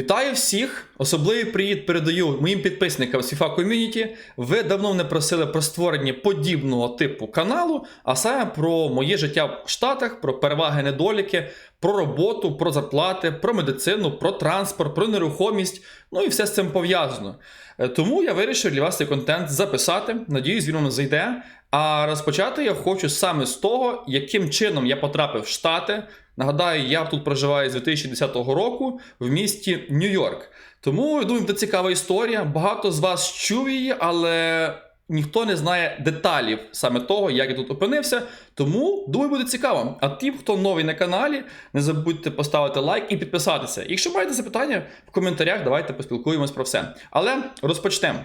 Вітаю всіх! Особливий привіт передаю моїм підписникам з FIFA Community. Ви давно мене просили про створення подібного типу каналу, а саме про моє життя в Штатах, про переваги, недоліки, про роботу, про зарплати, про медицину, про транспорт, про нерухомість. Ну і все з цим пов'язано. Е, Тому я вирішив для вас цей контент записати. Надіюсь, він вам зайде. А розпочати я хочу саме з того, яким чином я потрапив в Штати. Нагадаю, я тут проживаю з 2010 року в місті Нью-Йорк. Тому думаю, це цікава історія. Багато з вас чув її, але ніхто не знає деталів саме того, як я тут опинився. Тому думаю, буде цікаво. А тим, хто новий на каналі, не забудьте поставити лайк і підписатися. Якщо маєте запитання в коментарях, давайте поспілкуємось про все. Але розпочнемо.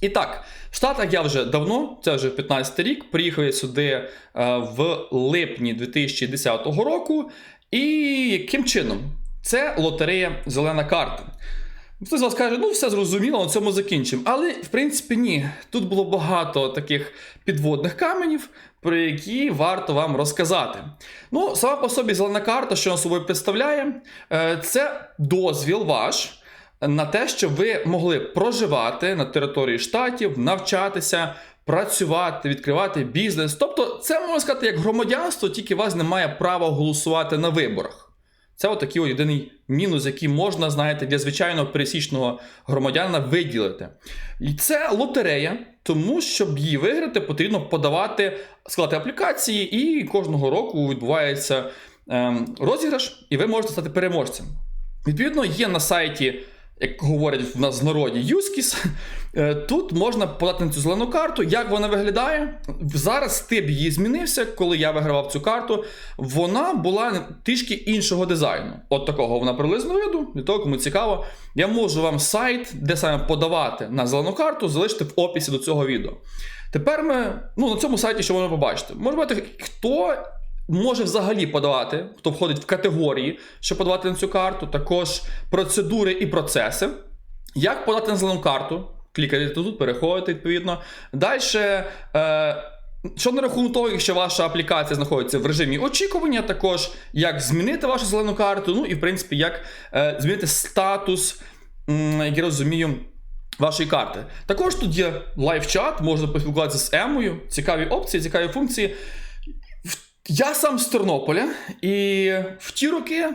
І так, в Штатах я вже давно, це вже 15 рік, приїхав я сюди е, в липні 2010 року. І яким чином? Це лотерея Зелена карта. Хтось з вас каже, ну все зрозуміло, на цьому закінчимо. Але в принципі ні. Тут було багато таких підводних каменів, про які варто вам розказати. Ну, сама по собі зелена карта, що вона собою представляє, е, це дозвіл ваш на те, щоб ви могли проживати на території штатів, навчатися, працювати, відкривати бізнес. Тобто, це можна сказати як громадянство, тільки у вас немає права голосувати на виборах. Це отакий от єдиний мінус, який можна, знаєте, для звичайного пересічного громадянина виділити. І це лотерея, тому щоб її виграти, потрібно подавати, складати аплікації, і кожного року відбувається ем, розіграш, і ви можете стати переможцем. Відповідно, є на сайті, як говорять в нас в народі, Юскіс. Е, Тут можна подати на цю зелену карту. Як вона виглядає? Зараз тип її змінився, коли я вигравав цю карту. Вона була трішки іншого дизайну. От такого вона приблизно виду. Для того, кому цікаво, я можу вам сайт, де саме подавати на зелену карту, залишити в описі до цього відео. Тепер ми ну, на цьому сайті, що можна побачити, може бути, хто може взагалі подавати, хто входить в категорії, що подавати на цю карту, також процедури і процеси. Як подати на зелену карту? Клікаєте тут, переходите відповідно. Далі. Е, що на рахунок того, якщо ваша аплікація знаходиться в режимі очікування, також як змінити вашу зелену карту, ну і в принципі, як е, змінити статус, як я розумію, вашої карти. Також тут є лайв-чат, можна поспілкуватися з Емою, цікаві опції, цікаві функції. Я сам з Тернополя, і в ті роки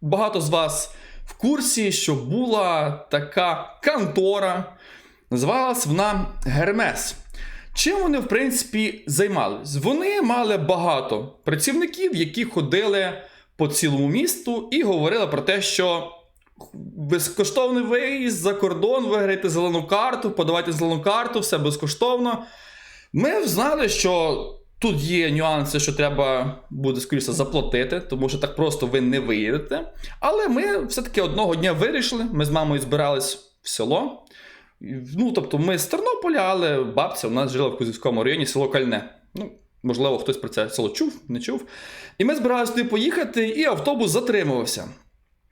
багато з вас в курсі, що була така контора, називалась вона Гермес. Чим вони, в принципі, займались? Вони мали багато працівників, які ходили по цілому місту і говорили про те, що безкоштовний виїзд за кордон, виграйте зелену карту, подавайте зелену карту, все безкоштовно. Ми знали, що тут є нюанси, що треба буде скоріше заплатити, тому що так просто ви не виїдете. Але ми все-таки одного дня вирішили. Ми з мамою збирались в село. Ну, тобто, ми з Тернополя, але бабця у нас жила в Кузівському районі, село Кальне. Ну, можливо, хтось про це село чув, не чув. І ми збиралися туди поїхати, і автобус затримувався.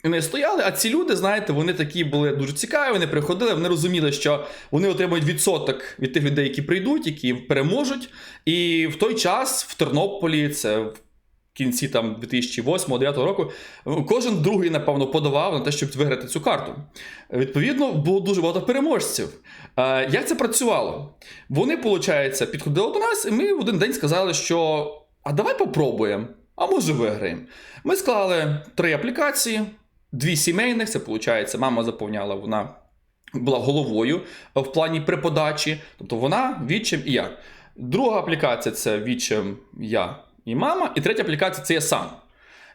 Ми стояли, а ці люди, знаєте, вони такі були дуже цікаві, вони приходили, вони розуміли, що вони отримують відсоток від тих людей, які прийдуть, які переможуть. І в той час в Тернополі, це в кінці там 2008-2009 року, кожен другий, напевно, подавав на те, щоб виграти цю карту. Відповідно, було дуже багато переможців. Як це працювало? Вони, виходить, підходили до нас, і ми в один день сказали, що а давай попробуємо, а може виграємо. Ми склали три аплікації, дві сімейних, це виходить, мама заповняла, вона була головою в плані при подачі, тобто вона, відчим і я. Друга аплікація це відчим я і мама, і третя аплікація це я сам.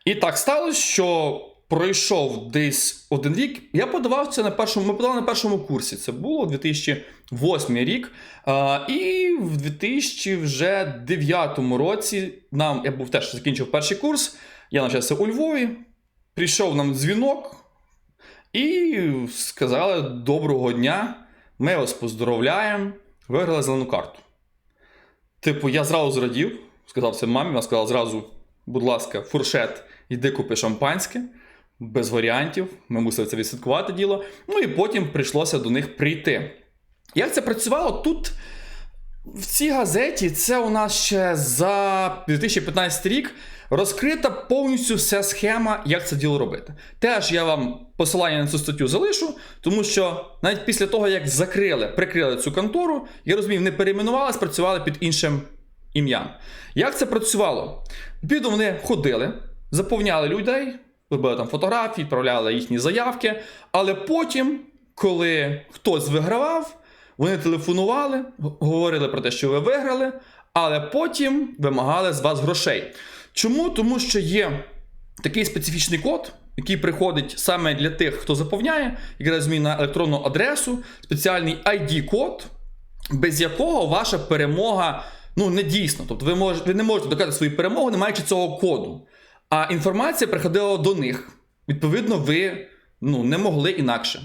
І так сталося, що пройшов десь один рік. Я подавав це на першому. Ми подавали на першому курсі. Це було 2008 рік. А, і в 2009 році нам я був теж закінчив перший курс. Я навчався у Львові. Прийшов нам дзвінок і сказали: доброго дня, ми вас поздоровляємо, виграли зелену карту. Типу, я зразу зрадів, сказав це мамі, вона сказала зразу, будь ласка, фуршет, іди купи шампанське, без варіантів. Ми мусили це відсвяткувати діло. Ну і потім прийшлося до них прийти. Як це працювало? Тут В цій газеті це у нас ще за 2015 рік розкрита повністю вся схема, як це діло робити. Теж я вам посилання на цю статтю залишу, тому що навіть після того, як закрили, прикрили цю контору, я розумів, не перейменували, спрацювали під іншим ім'ям. Як це працювало? Відповідно, вони ходили, заповняли людей, робили там фотографії, відправляли їхні заявки, але потім, коли хтось вигравав, вони телефонували, говорили про те, що ви виграли, але потім вимагали з вас грошей. Чому? Тому що є такий специфічний код, який приходить саме для тих, хто заповняє, якраз змін на електронну адресу, спеціальний ID-код, без якого ваша перемога ну, не дійсна. Тобто ви, можете, ви не можете доказати свою перемогу, не маючи цього коду. А інформація приходила до них. Відповідно, ви ну, не могли інакше.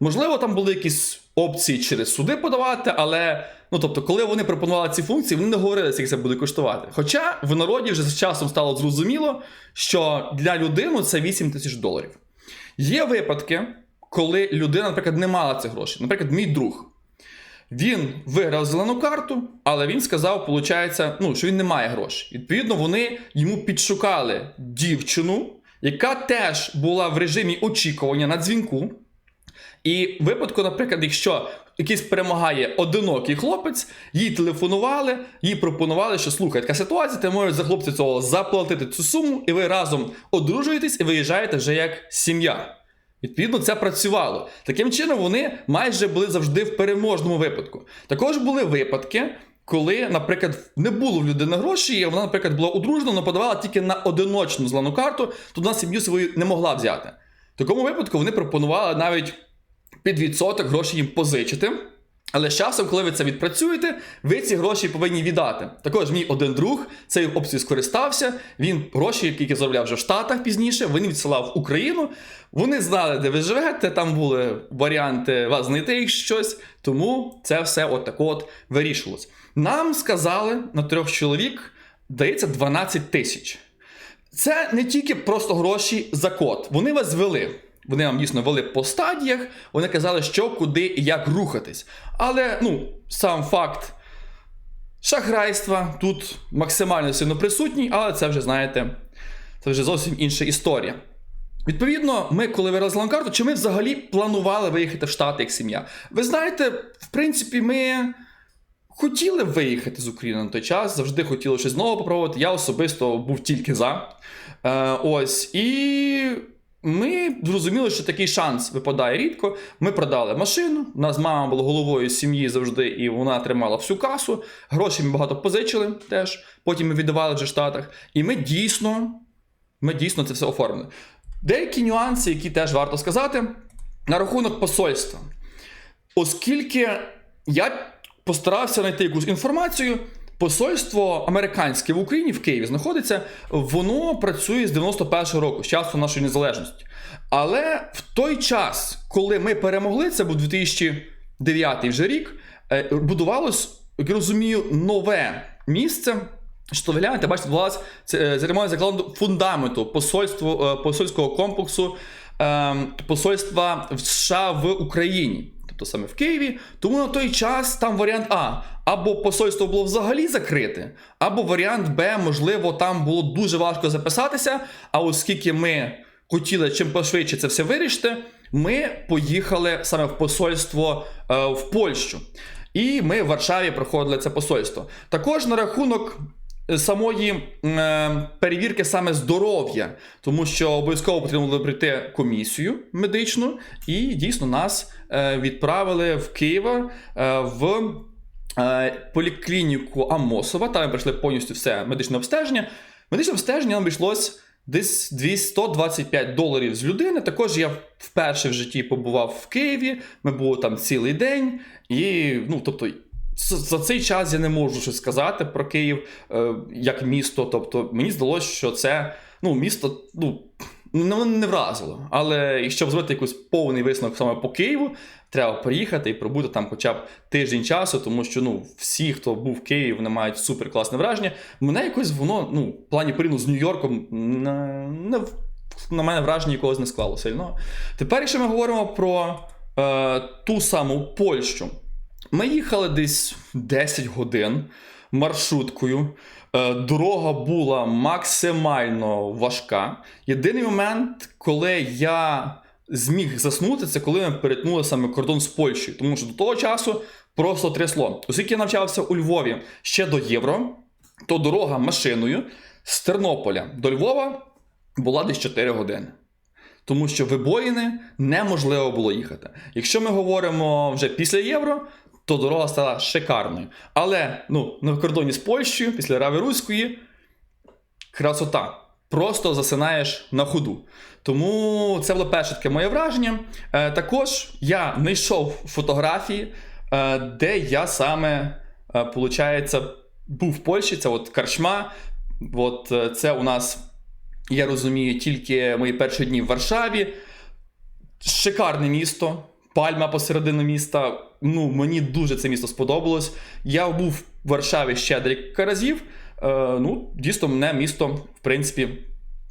Можливо, там були якісь опції через суди подавати, але ну тобто, коли вони пропонували ці функції, вони не говорили, скільки це буде коштувати. Хоча в народі вже з часом стало зрозуміло, що для людини це 8 тисяч доларів. Є випадки, коли людина, наприклад, не мала цих грошей. Наприклад, мій друг. Він виграв зелену карту, але він сказав, виходить, ну, що він не має грошей. Відповідно, вони йому підшукали дівчину, яка теж була в режимі очікування на дзвінку. І в випадку, наприклад, якщо якийсь перемагає одинокий хлопець, їй телефонували, їй пропонували, що слухай, така ситуація, ти можеш за хлопця цього заплатити цю суму, і ви разом одружуєтесь і виїжджаєте вже як сім'я. Відповідно, це працювало. Таким чином, вони майже були завжди в переможному випадку. Також були випадки, коли, наприклад, не було в людини грошей, і вона, наприклад, була одружена, але подавала тільки на одиночну зелену карту, то вона сім'ю свою не могла взяти. В такому випадку вони пропонували навіть під відсоток гроші їм позичити. Але з часом, коли ви це відпрацюєте, ви ці гроші повинні віддати. Також мій один друг цією опцією скористався. Він гроші, які заробляв вже в Штатах пізніше, він відсилав в Україну. Вони знали, де ви живете, там були варіанти вас знайти їх щось. Тому це все от так от вирішилось. Нам сказали на трьох чоловік, дається 12 тисяч. Це не тільки просто гроші за код. Вони вас вели. Вони нам дійсно вели по стадіях, вони казали, що, куди і як рухатись. Але ну, сам факт шахрайства тут максимально сильно присутній, але це вже, знаєте, це вже зовсім інша історія. Відповідно, ми, коли виразили карту, чи ми взагалі планували виїхати в Штати як сім'я? Ви знаєте, в принципі, ми хотіли виїхати з України на той час, завжди хотіли щось знову попробувати. Я особисто був тільки за. Е, ось. І ми зрозуміли, що такий шанс випадає рідко. Ми продали машину. У нас мама була головою сім'ї завжди, і вона тримала всю касу. Гроші ми багато позичили теж. Потім ми віддавали вже в Штатах. І ми дійсно, ми дійсно це все оформили. Деякі нюанси, які теж варто сказати, на рахунок посольства. Оскільки я постарався знайти якусь інформацію, посольство американське в Україні в Києві знаходиться, воно працює з 91-го року, з часу нашої незалежності. Але в той час, коли ми перемогли, це був 2009 вже рік, е, будувалось, як я розумію, нове місце. Що ви глянете, бачите, відбувалася це- е, церемонія закладу фундаменту посольству, е, посольського комплексу е, посольства в США в Україні, тобто саме в Києві. Тому на той час там варіант А. Або посольство було взагалі закрите, або варіант Б, можливо, там було дуже важко записатися. А оскільки ми хотіли чим пошвидше це все вирішити, ми поїхали саме в посольство е, в Польщу. І ми в Варшаві проходили це посольство. Також на рахунок самої е, перевірки саме здоров'я, тому що обов'язково потрібно було пройти комісію медичну, і дійсно нас е, відправили в Києва е, в поліклініку Амосова. Там ми пройшли повністю все медичне обстеження. Медичне обстеження нам обійшлось десь 225 доларів з людини. Також я вперше в житті побував в Києві. Ми були там цілий день, і ну тобто. За цей час я не можу щось сказати про Київ е, як місто. Тобто мені здалося, що це ну, місто ну, не, не вразило. Але щоб зробити якийсь повний висновок саме по Києву, треба приїхати і пробути там хоча б тиждень часу, тому що ну, всі, хто був в Києві, вони мають супер класне враження. Мене якось воно, ну, в плані порівняно з Нью-Йорком, не, на мене враження якогось не склало сильно. Тепер, якщо ми говоримо про е, ту саму Польщу. Ми їхали десь 10 годин маршруткою. Е, Дорога була максимально важка. Єдиний момент, коли я зміг заснути, це коли ми перетнули саме кордон з Польщею. Тому що до того часу просто трясло. Оскільки я навчався у Львові ще до Євро, то дорога машиною з Тернополя до Львова була десь 4 години. Тому що вибоїни неможливо було їхати. Якщо ми говоримо вже після євро, то дорога стала шикарною. Але ну, на кордоні з Польщею, після Рави Руської, красота. Просто засинаєш на ходу. Тому це було перше таке моє враження. Е, також я знайшов фотографії, е, де я саме, е, получається, був в Польщі. Це от Карчма. От е, це у нас, я розумію, тільки мої перші дні в Варшаві. Шикарне місто, пальма посередині міста. Ну, мені дуже це місто сподобалось. Я був в Варшаві ще декілька разів. Е, ну, дійсно, мене місто, в принципі,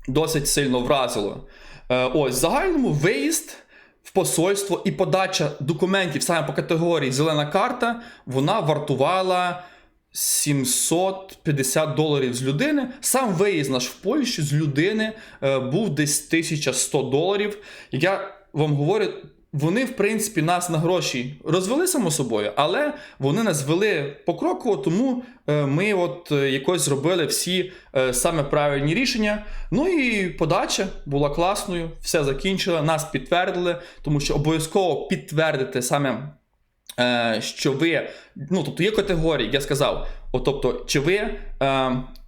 досить сильно вразило. Е, ось, в загальному виїзд в посольство і подача документів саме по категорії зелена карта, вона вартувала 750 доларів з людини. Сам виїзд наш в Польщу з людини е, був десь 1100 доларів. Я вам говорю, вони, в принципі, нас на гроші розвели само собою, але вони нас вели покроково, тому е, ми от е, якось зробили всі е, саме правильні рішення. Ну і подача була класною, все закінчила, нас підтвердили, тому що обов'язково підтвердити саме що ви, ну тобто є категорії, я сказав, от, тобто, чи ви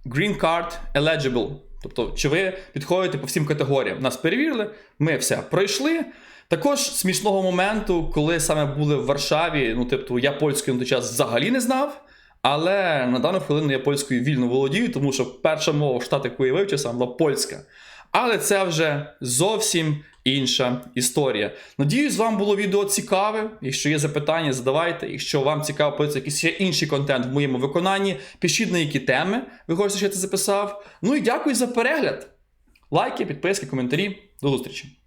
Green Card Eligible, тобто, чи ви підходите по всім категоріям. Нас перевірили, ми все пройшли. Також смішного моменту, коли саме були в Варшаві, ну, тобто, я польською на той час взагалі не знав. Але на дану хвилину я польською вільно володію, тому що перша мова в штат, яку я вивчив, саме була польська. Але це вже зовсім інша історія. Надіюсь, вам було відео цікаве. Якщо є запитання, задавайте. Якщо вам цікаво подивитися якийсь ще інший контент в моєму виконанні, пишіть на які теми ви хочете, щоб я це записав. Ну і дякую за перегляд. Лайки, підписки, коментарі. До зустрічі!